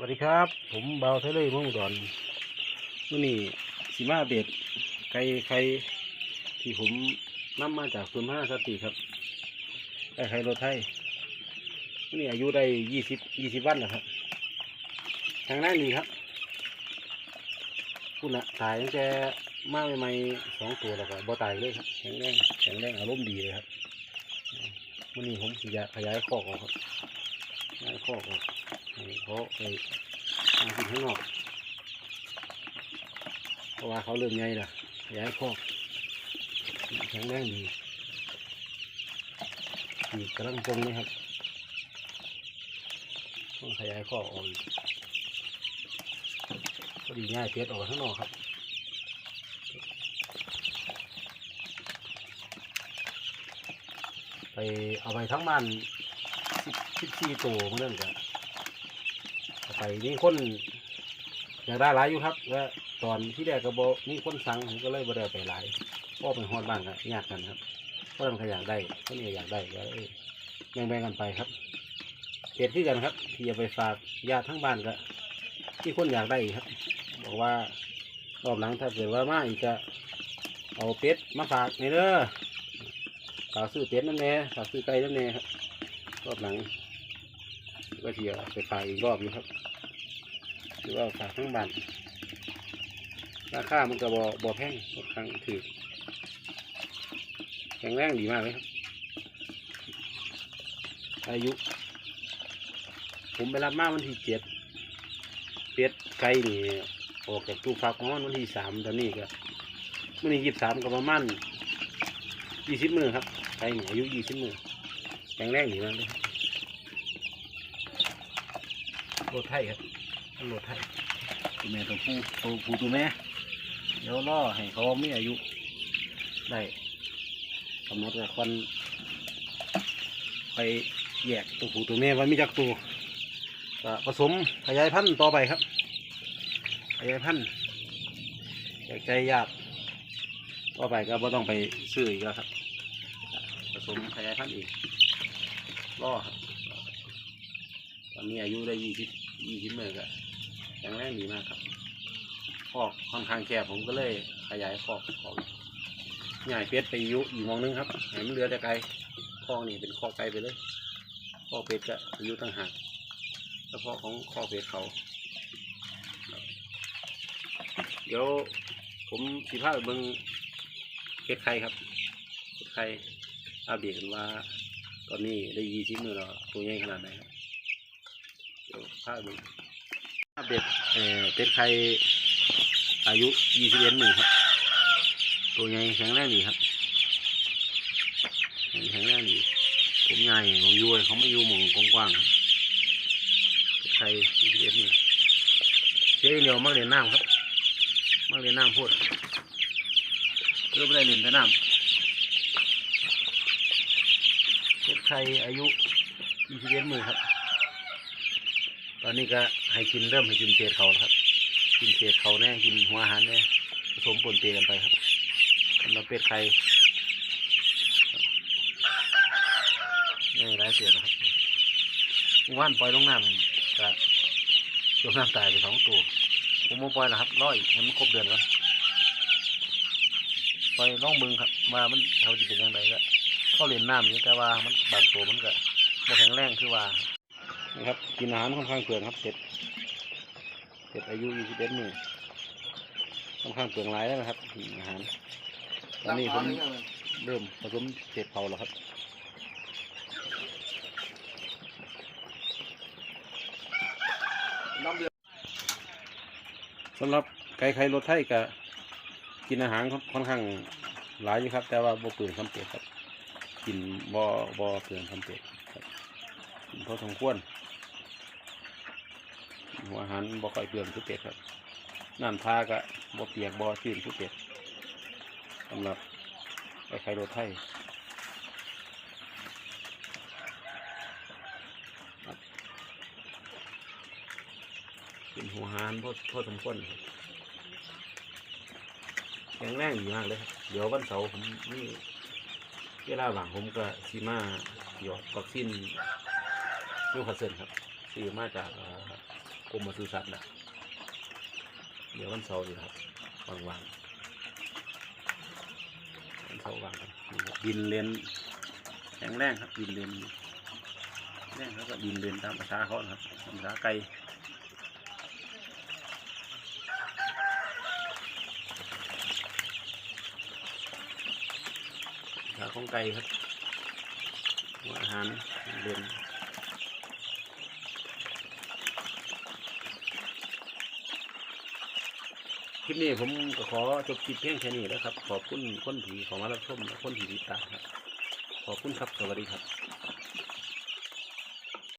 วัสดีครับ ผมเบาเทเลอร์มืองอุดรมื่อนี้สีมาเบ็ดไก่ไข่ที่ผมนำมาจากศูนห้าสติครับไก่ไข่รถไทยมื่อนี้อายุได้ยี่สิบยี่สิบวันแล้วครับ ทางด้านนี้ครับคุณละตายตั้งแต่มาใหม่ๆสองตัวแล้วก็บ่ตายเลยครับแข็งแรงแข็งแรงอารมณ์ดีเลยครับมื่อนี้ผมสิจะขยายคอกออกครับขยายคอกออก เขาไปทำกินข้างนอกเพราะว่าเขาเริ่มใหญ่ละขยายคอกแข็งแรงดีดีกำลังตรงเลยครับต้องขยายคอกออกอีกก็ดีง่ายเพียออกข้างนอกครับไปเอาไปทั้งบ้านสิบสิบสี่ตัวเมื่อนั้นกัน ไปมีคนอยากได้หลายอยู่ครับและตอนที่แรกก็บมีคนสั่งผมก็เลยบ่ได้เอาไปหลายพ่อเป็นฮอดบ้านก็ยากกันครับเพราะมันขยากได้คนนี้อยากได้ก็เลยแบ่งกันไปครับเป็ดที่กันครับที่จะไปฝากญาติทั้งบ้านก็ที่คนอยากได้ครับ บอกว่ารอบหลังถ้าเกิดว่ามาอีกก็เอาเป็ดมาฝากในเด้อฝากซื้อเป็ดนั่นแน่ฝากซื้อไก่นั่นแน่ครับรอบหลังก็เทียไปฝากอีกรอบอยู่ครับ รือว่าฝากทั้งบ้านราคามันก็บ่บ่แพงค่อนข้างถือแข็งแรงดีมากเลยครับ อายุ ผมไปรับมาวันที่เจ็ดเป็ดไก่นี่ออกจากตู้ฟักของมันวันที่สามตอนนี้ก็มื่อนี้ยี่สิบสามก็ประมาณยี่สิบมือครับไก่นี่อายุยี่สิบมือแข็งแรงดีมากเลยรถไทยครับ รถไทยตัวแม่ตัวผู้ตัวผู้ตัวแม่เดี๋ยวล่อให้เขาไม่อายุ ได้กำหนดกับคนไปแยกตัวผู้ตัวแม่ไว้มีจักตัวผสมขยายพันธุ์ต่อไปครับขยายพันธุ์แยกใจยากต่อไปก็ไม่ต้องไปซื้ออีกแล้วครับ ผสมขยายพันธุ์อีกล่อครับตอนนี้อายุได้ยี่สิบยี่สิบเมื่อก็ แข็งแรงดีมากครับคอกค่อนข้างแคบผมก็เลยขยายคอกของใหญ่เป็ดไปอายุอีกมองนึงครับให้มันเหลือแต่ไก่คอกนี่เป็นคอกไก่ไปเลยคอกเป็ดก็อายุต่างหากเฉพาะของคอกเป็ดเขาเดี๋ยวผมสิพาเบิ่งเป็ดไข่ครับเป็ดไข่อัปเดตกันว่า ตอนนี้ได้ยี่สิบมือแล้วตัวใหญ่ขนาดไหนครับเดี๋ยวพาดู อัปเดตเอ่อเป็ดไข่อายุ21หมื่นครับ ตัวใหญ่แข็งแรงดีครับ แข็งแรงดีผมใหญ่ของยูเขาไม่ยูหมองกว้างๆครับเป็ดไข่21หมื่นเจ๊เดียวมาเรียนน้ำครับมาเรียนน้ำพูดเพื่อไม่ได้เรียนแต่น้ำเป็ดไข่อายุ21หมื่นครับ อนนี้ก็ให้กินเริ่มให้กินเศษเขาวครับ กินเศษเขาแน่กินหัวอาหารแน่ผสมปนเปกันไปครับสำหรับเป็ดไข่นี่หลายเศษนะครับว่านปล่อยลงน้ำก็จมน้ำตายไปสองตัวผมมาปล่อยแล้วครับร้อยให้มันครบเดือนก่อนปล่อยล่องมึงครับว่ามันเขาจะเป็นยังไงก็เขาเล่นน้ำอยู่แต่ว่ามันบางตัวมันก็บ่แข็งแรงคือว่า นะครับ กินอาหารค่อนข้างเปลืองครับเสร็จเสร็จอายุ21มือค่อนข้างเปลืองหลายแล้วนะครับอาหารตอนนี้ผมเริ่มผสมเศษเผาแล้วครับสำหรับไก่ไข่รถไทยก็กินอาหารค่อนข้างหลายอยู่ครับ แต่ว่าบ่เปลืองคำเปรครับ กินบ่บ่เปลืองคำเปรครับกินพอสมควร หัวหารบ่ค่อยเปลืองคือเป็ดครับน้ำท่าก็บ่เปียกบ่ชื้นคือเป็ดสำหรับไอ้ไข่รถไทยเป็นหัวหารพอพอสมควรแข็งแรงดีมากเลย เดี๋ยววันเสาร์ผมนี่เวลาว่างผมก็ซีมาหยอดวัคซีนยูคาเซนครับซื้อมาจากเอ่อ กรมปศุสัตว์นะเดี๋ยววันเสาร์ดีครับว่างๆวันเสาร์ว่างกันนี่ครับดินเลนแข็งแรงครับดินเลนแรงครับก็ดินเลนตามภาษาเขาครับภาษาไก่ภาของไก่ครับหัวอาหารเลน ลิปนี้ผมก็ขอจบคลิปเพียงแค่นี้แล้วครับ ขอบคุณคนผีของมารับชมและคนผีติดตามครับ ขอบคุณครับ สวัสดีครับ